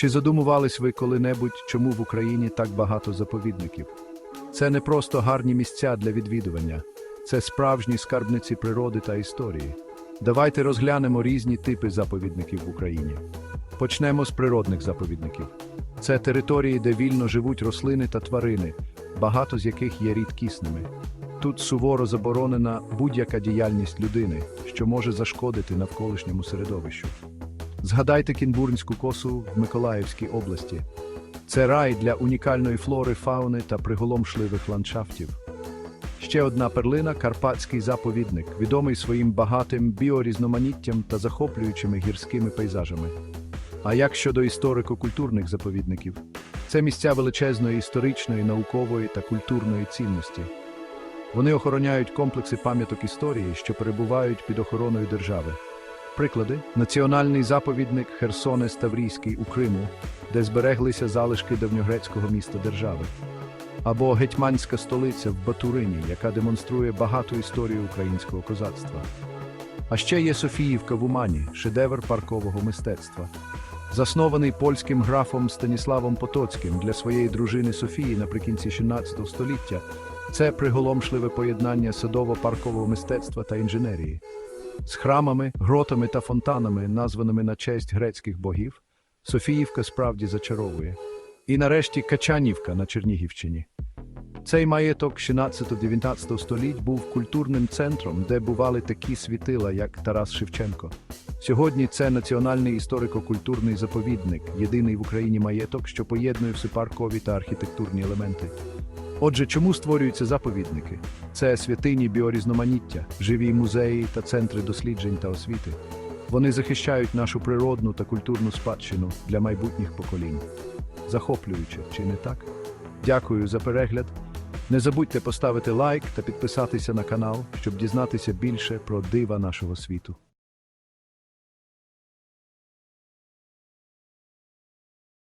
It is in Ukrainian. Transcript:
Чи задумувались ви коли-небудь, чому в Україні так багато заповідників? Це не просто гарні місця для відвідування, це справжні скарбниці природи та історії. Давайте розглянемо різні типи заповідників в Україні. Почнемо з природних заповідників. Це території, де вільно живуть рослини та тварини, багато з яких є рідкісними. Тут суворо заборонена будь-яка діяльність людини, що може зашкодити навколишньому середовищу. Згадайте Кінбурнську косу в Миколаївській області. Це рай для унікальної флори, фауни та приголомшливих ландшафтів. Ще одна перлина Карпатський заповідник, відомий своїм багатим біорізноманіттям та захоплюючими гірськими пейзажами. А як щодо історико-культурних заповідників? Це місця величезної історичної, наукової та культурної цінності. Вони охороняють комплекси пам'яток історії, що перебувають під охороною держави. Приклади: національний заповідник Херсонес Таврійський у Криму, де збереглися залишки давньогрецького міста держави, або гетьманська столиця в Батурині, яка демонструє багату історію українського козацтва. А ще є Софіївка в Умані, шедевр паркового мистецтва. Заснований польським графом Станіславом Потоцьким для своєї дружини Софії наприкінці 16 століття, це приголомшливе поєднання садово-паркового мистецтва та інженерії. З храмами, гротами та фонтанами, названими на честь грецьких богів, Софіївка справді зачаровує. І нарешті Качанівка на Чернігівщині. Цей маєток 16-19 століть був культурним центром, де бували такі світила, як Тарас Шевченко. Сьогодні це національний історико-культурний заповідник, єдиний в Україні маєток, що поєднує всепаркові та архітектурні елементи. Отже, чому створюються заповідники? Це святині біорізноманіття, живі музеї та центри досліджень та освіти. Вони захищають нашу природну та культурну спадщину для майбутніх поколінь. Захоплююче, чи не так? Дякую за перегляд. Не забудьте поставити лайк та підписатися на канал, щоб дізнатися більше про дива нашого світу.